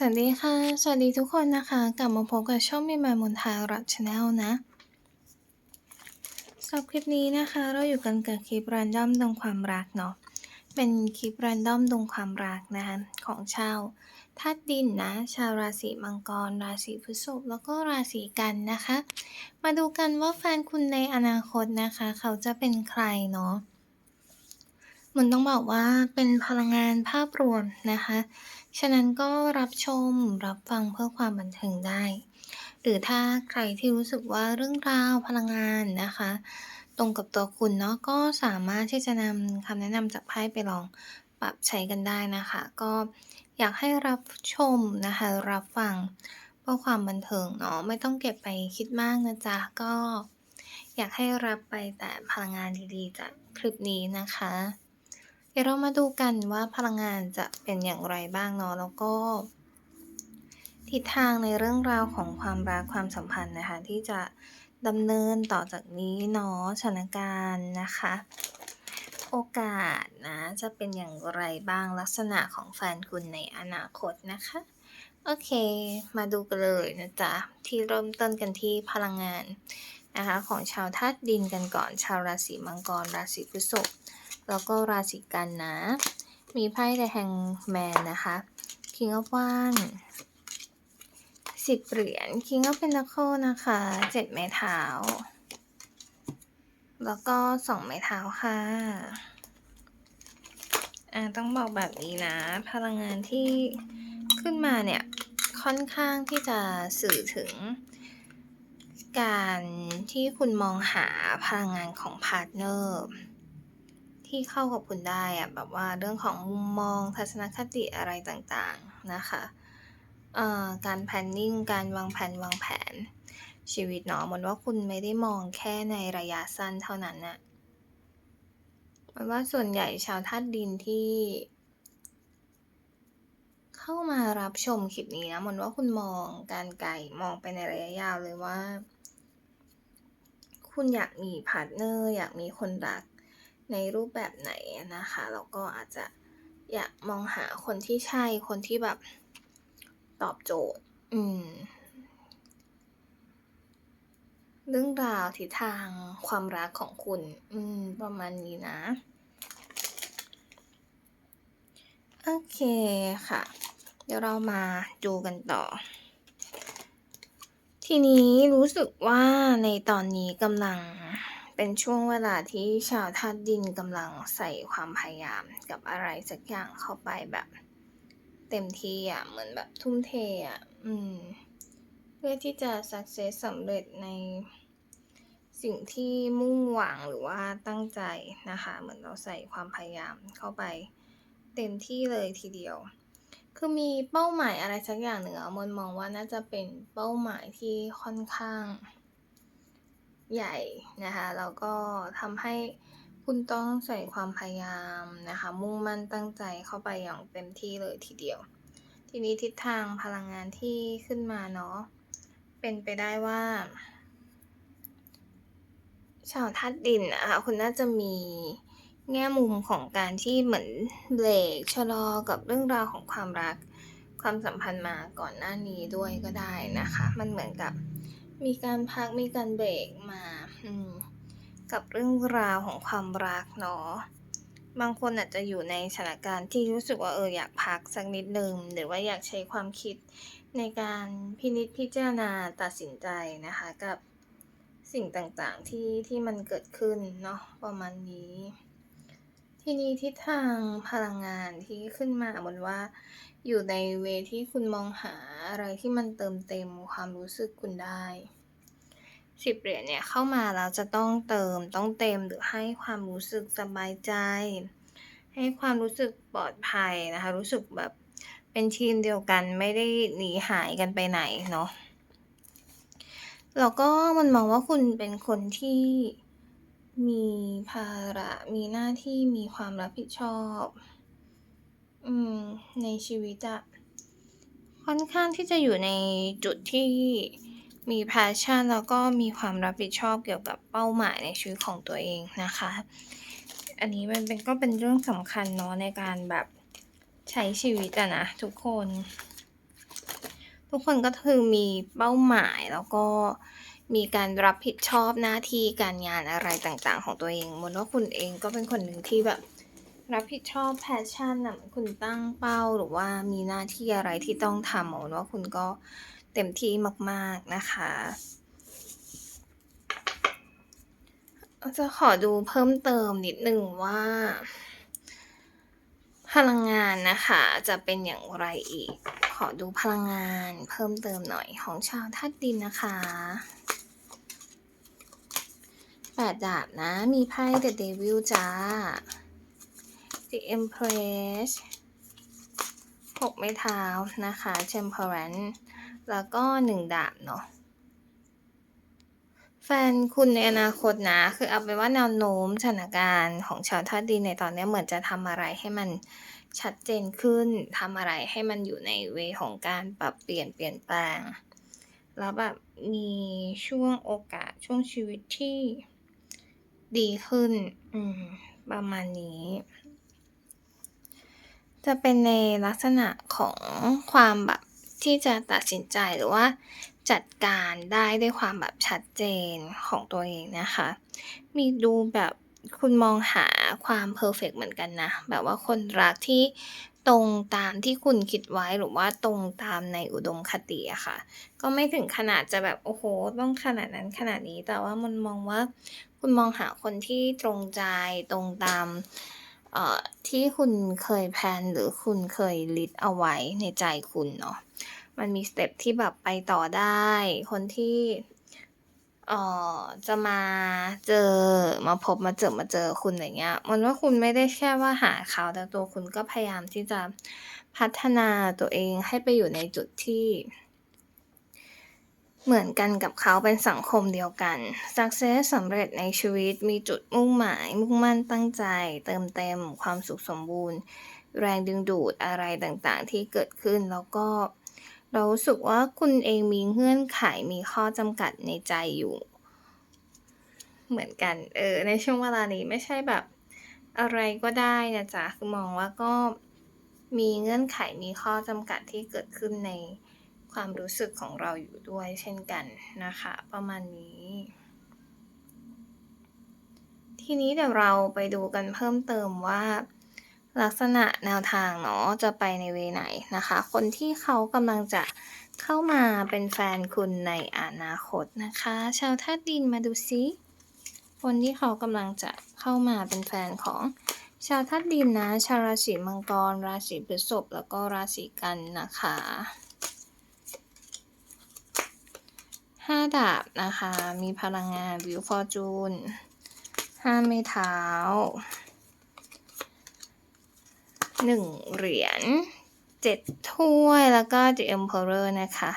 สวัสดีค่ะ สวัสดีทุกคนนะคะ กลับมาพบกับช่องมีมายมนทารัตชาแนลนะสำหรับคลิปนี้นะคะ เราอยู่กันกับคลิปรันดอมดวงความรักเนาะ เป็นคลิปรันดอมดวงความรักนะคะของชาวธาตุดินนะ ชาวราศีมังกร ราศีพฤษภแล้วก็ราศีกันนะคะ มาดูกันว่าแฟนคุณในอนาคตนะคะ เขาจะเป็นใครเนาะมันต้องบอกว่าเป็นพลังงานภาพรวมนะคะ ฉะนั้นก็รับชมรับฟังเพื่อความบันเทิงได้ หรือถ้าใครที่รู้สึกว่าเรื่องราวพลังงานนะคะ ตรงกับตัวคุณเนาะก็สามารถที่จะนำคำแนะนำจากไพ่ไปลองปรับใช้กันได้นะคะ ก็อยากให้รับชมนะคะ รับฟังเพื่อความบันเทิงเนาะไม่ต้องเก็บไปคิดมากนะจ๊ะก็อยากให้รับไปแต่พลังงานดีๆจากคลิปนี้นะคะ ดี๋ยวเรามาดูกันว่าพลังงานจะเป็นอย่างไรบ้างเนาะแล้วก็ ทิศทางในเรื่องราวของความรักความสัมพันธ์นะคะ ที่จะดำเนินต่อจากนี้เนาะสถานการณ์นะคะ โอกาสนะจะเป็นอย่างไรบ้างลักษณะของแฟนคุณในอนาคตนะคะ โอเค มาดูกันเลยนะจ๊ะ ที่เริ่มต้นกันที่พลังงานนะคะ ของชาวธาตุดินกันก่อนชาวราศีมังกรราศีพฤษภ แล้วก็ราศีกันนะ มีไพ่ The Hangman นะคะ King of Wands สิบเหรียญ King of Pentacles นะคะเจ็ดไม้เท้า แล้วก็สองไม้เท้าค่ะอ่าต้องบอกแบบนี้นะ พลังงานที่ขึ้นมาเนี่ย ค่อนข้างที่จะสื่อถึง การที่คุณมองหาพลังงานของพาร์ทเนอร์ ที่เข้ากับคุณได้อะแบบว่าเรื่องของมุมมองทัศนคติอะไรต่างๆนะคะการแพนนิ่งการวางแผนวางแผน ชีวิตเนาะเหมือนว่าคุณไม่ได้มองแค่ในระยะสั้นเท่านั้นนะเหมือนว่าส่วนใหญ่ชาวธาตุดินที่ เข้ามารับชมคลิปนี้นะเหมือนว่าคุณมองการไกลมองไปในระยะยาวเลยว่า คุณอยากมีพาร์ทเนอร์อยากมีคนรัก ในรูปแบบไหนนะคะแล้วก็อาจจะอยากมองหาคนที่ใช่คนที่แบบตอบโจทย์ อืม เรื่องราวทิศทางความรักของคุณ อืม ประมาณนี้นะ โอเคค่ะ เดี๋ยวเรามาดูกันต่อ ทีนี้รู้สึกว่าในตอนนี้กำลัง เป็นช่วงเวลาที่ชาวธาตุดินกำลังใส่ความพยายามกับอะไรสักอย่างเข้าไปแบบ เต็มที่อะเหมือนแบบทุ่มเทอะอืม เพื่อที่จะสักเซสสำเร็จในสิ่งที่มุ่งหวังหรือว่าตั้งใจนะคะ เหมือนเราใส่ความพยายามเข้าไปเต็มที่เลยทีเดียว คือมีเป้าหมายอะไรสักอย่างหนึ่งอะมนมองว่าน่าจะเป็นเป้าหมายที่ค่อนข้าง ใหญ่นะคะแล้วก็ทำให้คุณต้องใส่ความพยายามนะคะมุ่งมั่นตั้งใจเข้าไปอย่างเต็มที่เลยทีเดียว ทีนี้ทิศทางพลังงานที่ขึ้นมาเนาะเป็นไปได้ว่าชาวธาตุดินนะคะคุณน่าจะมีแง่มุมของการที่เหมือนเบรกชะลอกับเรื่องราวของความรักความสัมพันธ์มาก่อนหน้านี้ด้วยก็ได้นะคะ มันเหมือนกับ มีการพักมีการเบรกมาอืกับเรื่องราวของความรักเนาะบางคนอาจจะอยู่ในสถานการณ์ที่รู้สึกว่าเอออยากพักสักนิดนึงหรือว่าอยากใช้ความคิดในการพินิจพิจารณาตัดสินใจนะคะกับสิ่งต่างๆที่ที่มันเกิดขึ้นเนาะประมาณนี้ ทีนี้ทิศทางพลังงานที่ขึ้นมาเหมือนว่า อยู่ในเวที่คุณมองหาอะไรที่มันเติมเต็มความรู้สึกคุณได้ สิบเหรียญเนี่ยเข้ามาแล้วจะต้องเติมต้องเต็มหรือให้ความรู้สึกสบายใจ ให้ความรู้สึกปลอดภัยนะคะ รู้สึกแบบเป็นทีมเดียวกันไม่ได้หนีหายกันไปไหนเนาะแล้วก็มันมองว่าคุณเป็นคนที่มีภาระมีหน้าที่มีความรับผิดชอบ อืม ในชีวิตอะค่อนข้างที่จะอยู่ในจุดที่ มีแพชชั่นแล้วก็มีความรับผิดชอบเกี่ยวกับเป้าหมายในชีวิตของตัวเองนะคะ อันนี้มันเป็นก็เป็นเรื่องสำคัญเนาะในการแบบใช้ชีวิตอะนะทุกคน ทุกคนก็คือมีเป้าหมายแล้วก็มีการรับผิดชอบหน้าที่การงานอะไรต่างๆ ของตัวเองมนว่าคุณเองก็เป็นคนหนึ่งที่แบบรับผิดชอบ passion น่ะคุณตั้งเป้าหรือว่ามีหน้าที่อะไรที่ต้องทำมนว่าคุณก็ เต็มที่มากๆนะคะจะขอดูเพิ่มเติมนิดหนึ่งว่า พลังงานนะคะ จะเป็นอย่างไรอีก ขอดูพลังงานเพิ่มเติมหน่อยของชาวธาตุดินนะคะ8ดดาบนะ มีไพ่ The Devil จ้า The Empress 6ไม้เท้านะคะ Temperance แล้วก็1ดาบเนาะแฟนคุณในอนาคตนะ คือเอาเป็นว่าแนวโน้มสถานการณ์ของชาวธาดินในตอนนี้เหมือนจะทำอะไรให้มันชัดเจนขึ้นทำอะไรให้มันอยู่ในเวของการปรับเปลี่ยนเปลี่ยนแปลง แล้วแบบมีช่วงโอกาสช่วงชีวิตที่ดีขึ้น อืม ประมาณนี้ จะเป็นในลักษณะของความแบบ ที่จะตัดสินใจหรือว่าจัดการได้ด้วยความแบบชัดเจนของตัวเองนะคะ มีดูแบบคุณมองหาความเพอร์เฟกต์เหมือนกันนะ แบบว่าคนรักที่ตรงตามที่คุณคิดไว้หรือว่าตรงตามในอุดมคติอะค่ะ ก็ไม่ถึงขนาดจะแบบโอ้โฮต้องขนาดนั้นขนาดนี้ แต่ว่ามันมองว่าคุณมองหาคนที่ตรงใจตรงตาม ที่คุณเคยแพลนหรือคุณเคยลิสต์เอาไว้ในใจคุณเนาะมันมีสเต็ปที่แบบไปต่อได้ คนที่เอ่อจะมาเจอมาพบมาเจอมาเจอคุณอย่างเงี้ย มันว่าคุณไม่ได้แค่ว่าหาเขาแต่ตัวคุณก็พยายามที่จะพัฒนาตัวเองให้ไปอยู่ในจุดที่ เหมือนกันกับเขาเป็นสังคมเดียวกันสักเซสสำเร็จในชีวิตมีจุดมุ่งหมาย มุ่งมั่นตั้งใจ เติมเต็มความสุขสมบูรณ์ แรงดึงดูดอะไรต่างๆ ที่เกิดขึ้นแล้วก็ เรารู้สึกว่าคุณเองมีเงื่อนไขมีข้อจำกัดในใจอยู่ เหมือนกัน เออ ในช่วงเวลานี้ไม่ใช่แบบ อะไรก็ได้นะจ๊ะคือมองว่าก็มีเงื่อนไขมีข้อจำกัดที่เกิดขึ้นใน ความรู้สึกของเราอยู่ด้วยเช่นกันนะคะ ประมาณนี้ ทีนี้เดี๋ยวเราไปดูกันเพิ่มเติมว่า ลักษณะแนวทางเนาะจะไปในเวไหนนะคะ คนที่เขากำลังจะเข้ามาเป็นแฟนคุณในอนาคตนะคะ ชาวธาตุดินมาดูซิคนที่เขากำลังจะเข้ามาเป็นแฟนของชาวธาตุดินนะ ชาวราศีมังกร ราศีพฤษภแล้วก็ราศีกันนะคะ 5ดาบนะคะ มีพลังงาน Wheel Fortune 5ไม้เท้า1เหรียญ7ถ้วยแล้วก็ The Emperor นะคะ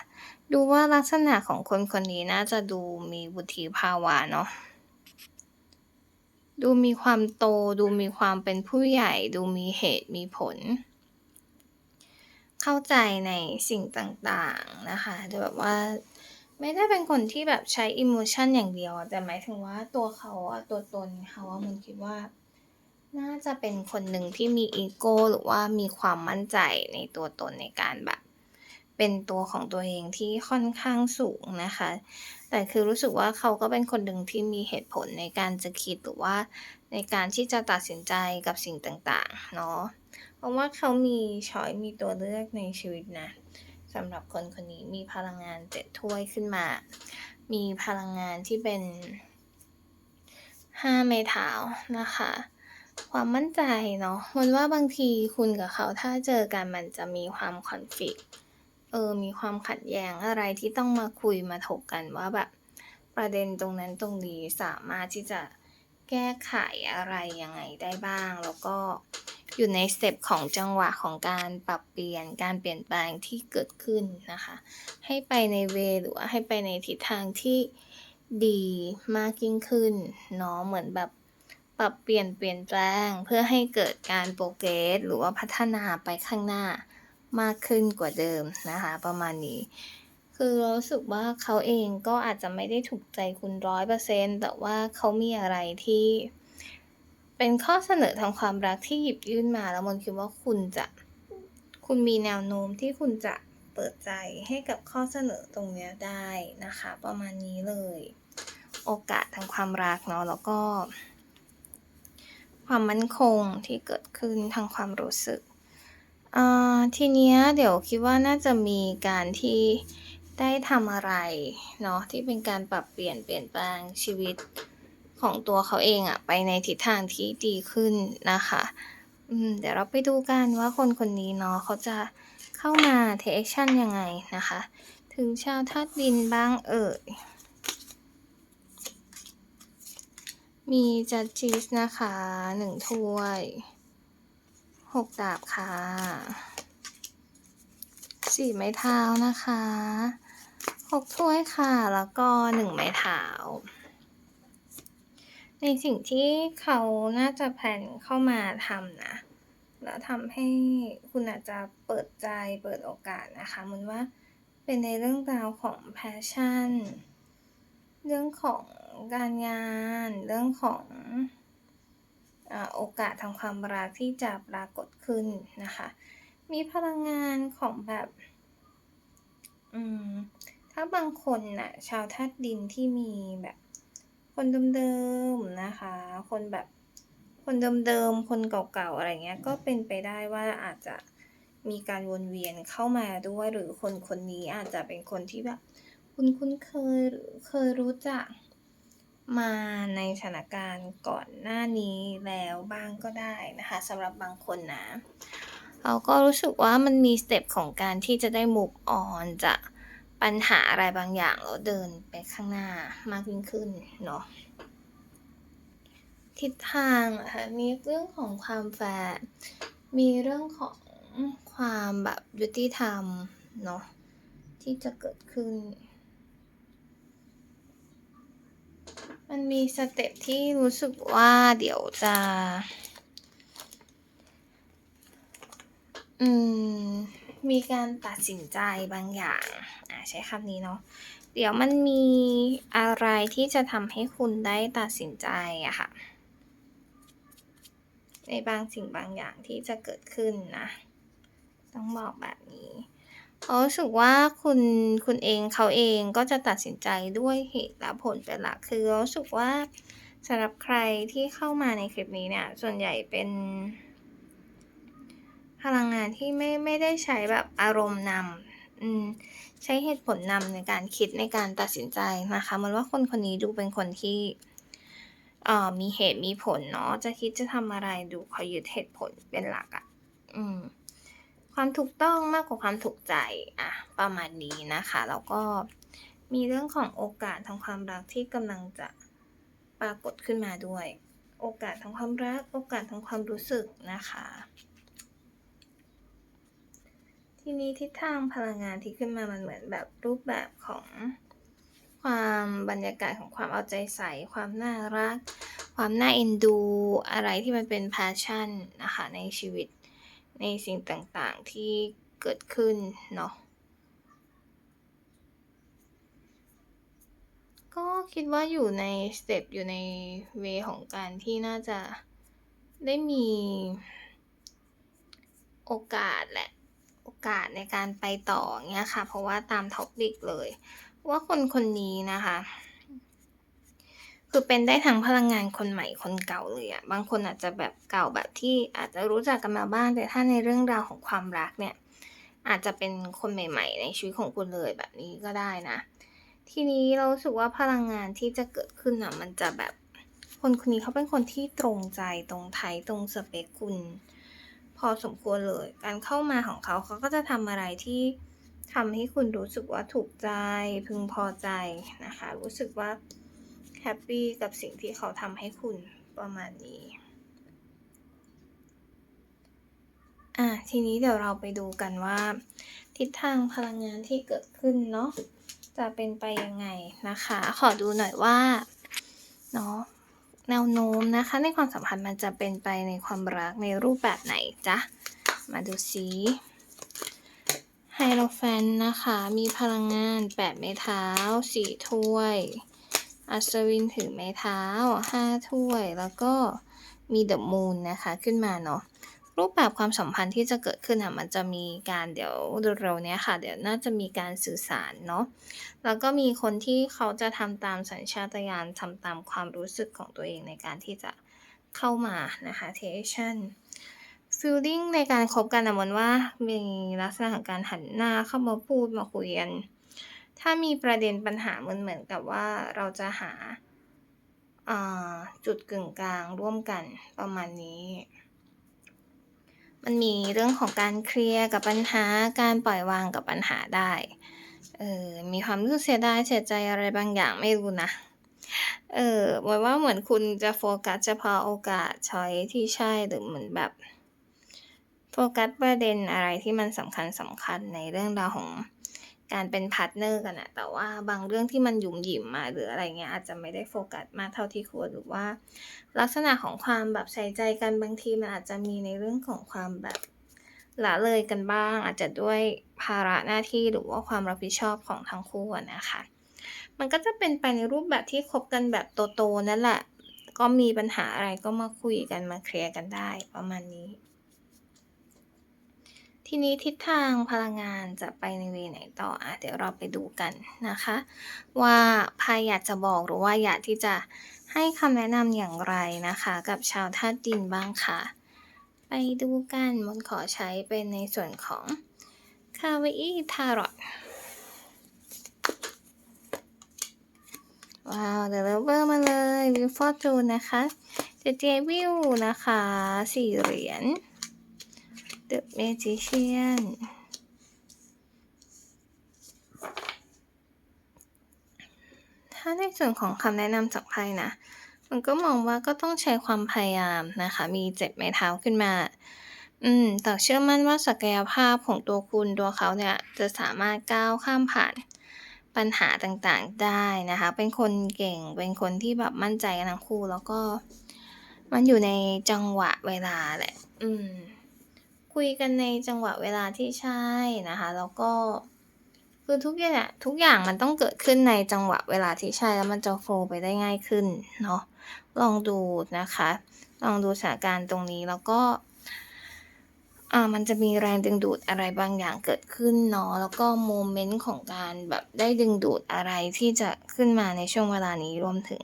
ดูว่าลักษณะของคนคนนี้น่าจะดูมีวุฒิภาวะเนาะดูมีความโตดูมีความเป็นผู้ใหญ่ ดูมีเหตุมีผล เข้าใจในสิ่งต่างๆนะคะแบบว่า ไม่ได้เป็นคนที่แบบใช้อิโมชันอย่างเดียวอะแต่หมายถึงว่าตัวเขาอะตัวตนเขาอะมันคิดว่า น่าจะเป็นคนหนึ่งที่มีอีโก้หรือว่ามีความมั่นใจในตัวตนในการแบบ เป็นตัวของตัวเองที่ค่อนข้างสูงนะคะ แต่คือรู้สึกว่าเขาก็เป็นคนหนึ่งที่มีเหตุผลในการจะคิดหรือว่าในการที่จะตัดสินใจกับสิ่งต่างๆเนาะเพราะว่าเขามีช้อยมีตัวเลือกในชีวิตนะ สำหรับคนคนนี้มีพลังงาน7ถ้วยขึ้นมา มีพลังงานที่เป็น5ไม้เท้านะคะ ความมั่นใจเนาะมนว่าบางทีคุณกับเขาถ้าเจอกันมันจะมีความ conflict เออ มีความขัดแย้งอะไรที่ต้องมาคุยมาถกกันว่าแบบประเด็นตรงนั้นตรงนี้สามารถที่จะแก้ไขอะไรยังไงได้บ้าง แล้วก็ อยู่ในสเต็ปของจังหวะของการปรับเปลี่ยนการเปลี่ยนแปลงที่เกิดขึ้นนะคะ ให้ไปในเวหรือว่าให้ไปในทิศทางที่ดีมากยิ่งขึ้นเนาะเหมือนแบบปรับเปลี่ยนเปลี่ยนแปลงเพื่อให้เกิดการ progress หรือว่าพัฒนาไปข้างหน้ามากขึ้นกว่าเดิมนะคะ ประมาณนี้ คือรู้สึกว่าเขาเองก็อาจจะไม่ได้ถูกใจคุณ100%แต่ว่าเขามีอะไรที่ เป็นข้อเสนอทางความรักที่หยิบยื่นมาแล้วมนคิดว่าคุณจะ คุณมีแนวโน้มที่คุณจะเปิดใจให้กับข้อเสนอตรงนี้ได้นะคะ ประมาณนี้เลย โอกาสทางความรักเนาะแล้วก็ ความมั่นคงที่เกิดขึ้นทางความรู้สึกอ่าทีเนี้ยเดี๋ยวคิดว่าน่าจะมีการที่ได้ทำอะไรเนาะที่เป็นการปรับเปลี่ยนเปลี่ยนแปลงชีวิต ของตัวเขาเองอะไปในทิศทางที่ดีขึ้นนะคะอืมเดี๋ยวเราไปดูกันว่าคนคนนี้เนาะเขาจะเข้ามา take action ยังไงนะคะ ถึงชาวธาตุดินบ้างเอ่ยมีจัดจีสนะคะหนึ่งถ้วยหกดาบค่ะสี่ไม้เท้านะคะหกถ้วยค่ะ แล้วก็หนึ่งไม้เท้า ในสิ่งที่เขาน่าจะแผนเข้ามาทำนะ แล้วทำให้คุณอาจจะเปิดใจเปิดโอกาสนะคะเหมือนว่าเป็นในเรื่องราวของ passion เรื่องของการงาน เรื่องของอโอกาสทางความรักที่จะปรากฏขึ้นนะคะ มีพลังงานของแบบอืมถ้าบางคนน่ะชาวธาตุดินที่มีแบบ คนเดิมๆนะคะ คนแบบคนเดิมๆ คนเก่าๆ อะไรเงี้ย ก็เป็นไปได้ว่าอาจจะมีการวนเวียนเข้ามาด้วย หรือคนคนนี้อาจจะเป็นคนที่แบบคุณคุ้นเคยหรือเคยรู้จักมาในสถานการณ์ก่อนหน้านี้แล้วบ้างก็ได้นะคะสำหรับบางคนนะเราก็รู้สึกว่ามันมีสเต็ปของการที่จะได้ move on จาก ปัญหาอะไรบางอย่างแล้วเดินไปข้างหน้ามากยิ่งขึ้นเนาะทิศทางเหรอคะมีเรื่องของความแฟร์มีเรื่องของความแบบยุติธรรมเนาะที่จะเกิดขึ้น มันมีสเต็ปที่รู้สึกว่าเดี๋ยวจะ อืม มีการตัดสินใจบางอย่าง ใช้คำนี้เนาะเดี๋ยวมันมีอะไรที่จะทำให้คุณได้ตัดสินใจอะค่ะ ในบางสิ่งบางอย่างที่จะเกิดขึ้นนะ ต้องบอกแบบนี้เพราะรู้สึกว่าคุณคุณเองเขาเองก็จะตัดสินใจด้วยเหตุและผลเป็นหลักคือรู้สึกว่าสำหรับใครที่เข้ามาในคลิปนี้เนี่ย ส่วนใหญ่เป็น พลังงานที่ไม่ไม่ได้ใช้แบบอารมณ์นำ อืม ใช้เหตุผลนำในการคิดในการตัดสินใจนะคะมือนว่าคนคนนี้ดูเป็นคนที่เอ่อมีเหตุมีผลเนาะจะคิดจะทำอะไรดูขายึดเหตุผลเป็นหลักอะ่ะ อืม ความถูกต้องมากกว่าความถูกใจอะ ประมาณนี้นะคะ แล้วก็มีเรื่องของโอกาสทางความรักที่กำลังจะปรากฏขึ้นมาด้วย โอกาสทางความรัก โอกาสทางความรู้สึกนะคะ ทีนี้ทิศทางพลังงานที่ขึ้นมามันเหมือนแบบรูปแบบของความบรรยากาศของความเอาใจใส่ ความน่ารัก ความน่าเอ็นดู อะไรที่มันเป็น passion นะคะในชีวิตในสิ่งต่างๆที่เกิดขึ้นเนาะก็คิดว่าอยู่ในสเต็ปอยู่ในเวของการที่น่าจะได้มีโอกาสแหละ อกาสในการไปต่อเงี้ยค่ะ เพราะว่าตามท็อปิกเลย ว่าคนคนนี้นะคะ คือเป็นได้ทั้งพลังงานคนใหม่คนเก่าเลยอะบางคนอาจจะแบบเก่าแบบที่อาจจะรู้จักกันมาบ้างแต่ถ้าในเรื่องราวของความรักเนี่ย อาจจะเป็นคนใหม่ ๆ ในชีวิตของคุณเลยแบบนี้ก็ได้นะ ทีนี้เราสึกว่าพลังงานที่จะเกิดขึ้นอะมันจะแบบคนคนนี้เขาเป็นคนที่ตรงใจตรงไทยตรงสเปคคุณ พอสมควรเลย การเข้ามาของเขาเขาก็จะทำอะไรที่ทำให้คุณรู้สึกว่าถูกใจ พึงพอใจนะคะ รู้สึกว่าแฮปปี้กับสิ่งที่เขาทำให้คุณประมาณนี้อะทีนี้เดี๋ยวเราไปดูกันว่า ทิศทางพลังงานที่เกิดขึ้นเนาะจะเป็นไปยังไงนะคะ ขอดูหน่อยว่าเนาะ แนวโน้มนะคะ ในความสัมพันธ์มันจะเป็นไปในความรักในรูปแบบไหนจ๊ะ มาดูสิไฮโลแฟนนะคะ มีพลังงานแปดไม้เท้าสี่ถ้วย อัศวินถือไม้เท้าห้าถ้วย แล้วก็มีเดอะมูนนะคะขึ้นมาเนาะ รูปแบบความสัมพันธ์ที่จะเกิดขึ้นอะมันจะมีการเดี๋ยวเร็วๆเนี้ยค่ะ เดี๋ยวน่าจะมีการสื่อสารเนาะแล้วก็มีคนที่เขาจะทำตามสัญชาตญาณทำตามความรู้สึกของตัวเองในการที่จะเข้ามานะคะ Tension ฟีลลิงในการคบกันน่ะมนว่ามีลักษณะของการหันหน้าเข้ามาพูดมาคุยกันถ้ามีประเด็นปัญหามันเหมือนกับว่าเราจะหาาจุดกึ่งกลางร่วมกันประมาณนี้ มันมีเรื่องของการเคลียร์กับปัญหา การปล่อยวางกับปัญหาได้ เออ มีความรู้สึกเสียดายเสียใจอะไรบางอย่างไม่รู้นะ เออหมายว่าเหมือนคุณจะโฟกัสเฉพาะโอกาสชอยที่ใช่หรือเหมือนแบบโฟกัสประเด็นอะไรที่มันสำคัญสำคัญในเรื่องราวของ การเป็นพาร์ตเนอร์กันน่ะแต่ว่าบางเรื่องที่มันหยุมหยิมอะหรืออะไรเงี้ยอาจจะไม่ได้โฟกัสมากเท่าที่ควรหรือว่า ลักษณะของความแบบใส่ใจกันบางทีมันอาจจะมีในเรื่องของความแบบละเลยกันบ้าง อาจจะด้วยภาระหน้าที่หรือว่าความรับผิดชอบของทั้งคู่นะคะ มันก็จะเป็นไปในรูปแบบที่คบกันแบบโตๆนั่นแหละ ก็มีปัญหาอะไรก็มาคุยกันมาเคลียร์กันได้ประมาณนี้ ทีนี้ทิศทางพลังงานจะไปในเวไหนต่ออะเดี๋ยวเราไปดูกันนะคะ ว่าไพ่อยากจะบอกหรือว่าอยากที่จะให้คำแนะนำอย่างไรนะคะ กับชาวธาตุดินบ้างค่ะ ไปดูกันมนขอใช้เป็นในส่วนของ Kawaii Tarot ว้าว The Lover มาเลย Wheel of Fortune นะคะ The Devil นะคะ4เหรียญ The Magician ถ้าในส่วนของคำแนะนำจากไพ่นะ มันก็มองว่าก็ต้องใช้ความพยายามนะคะ มี7ไม้เท้าขึ้นมา อืม แต่เชื่อมั่นว่าศักยภาพของตัวคุณตัวเขาเนี่ยจะสามารถก้าวข้ามผ่านปัญหาต่างๆได้นะคะ เป็นคนเก่ง เป็นคนที่แบบมั่นใจกันทั้งคู่ แล้วก็มันอยู่ในจังหวะเวลาแหละ อืม คุยกันในจังหวะเวลาที่ใช่นะคะ แล้วก็คือทุกอย่างทุกอย่างมันต้องเกิดขึ้นในจังหวะเวลาที่ใช่แล้วมันจะโฟล์ไปได้ง่ายขึ้นเนาะลองดูนะคะ ลองดูสถานการณ์ตรงนี้แล้วก็อ่ามันจะมีแรงดึงดูดอะไรบางอย่างเกิดขึ้นเนาะแล้วก็โมเมนต์ของการแบบได้ดึงดูดอะไรที่จะขึ้นมาในช่วงเวลานี้รวมถึง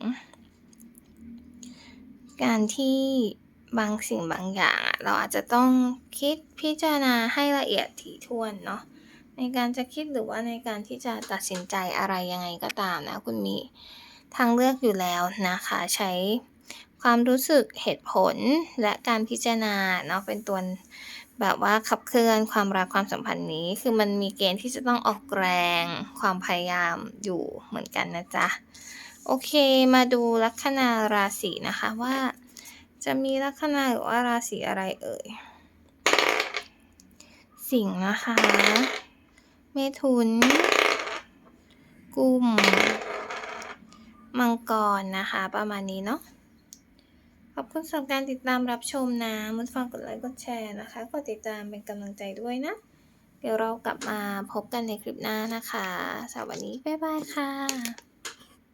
การที่ บางสิ่งบางอย่างอะเราอาจจะต้องคิดพิจารณาให้ละเอียดถี่ถ้วนเนาะในการจะคิดหรือว่าในการที่จะตัดสินใจอะไรยังไงก็ตามนะ คุณมีทางเลือกอยู่แล้วนะคะ ใช้ความรู้สึกเหตุผลและการพิจารณาเนาะเป็นตัวแบบว่าขับเคลื่อนความรักความสัมพันธ์นี้ คือมันมีเกณฑ์ที่จะต้องออกแรงความพยายามอยู่เหมือนกันนะจ๊ะ โอเคมาดูลัคนาราศีนะคะว่า จะมีลัคนาหรือว่าราศีอะไรเอ่ย สิงห์นะคะ เมถุน กุม มังกรนะคะ ประมาณนี้เนาะ ขอบคุณสำหรับการติดตามรับชมนะมนฝากกดไลค์ กดแชร์นะคะ กดติดตามเป็นกำลังใจด้วยนะ เดี๋ยวเรากลับมาพบกันในคลิปหน้านะคะสำหรับวันนี้ บ๊ายบายค่ะ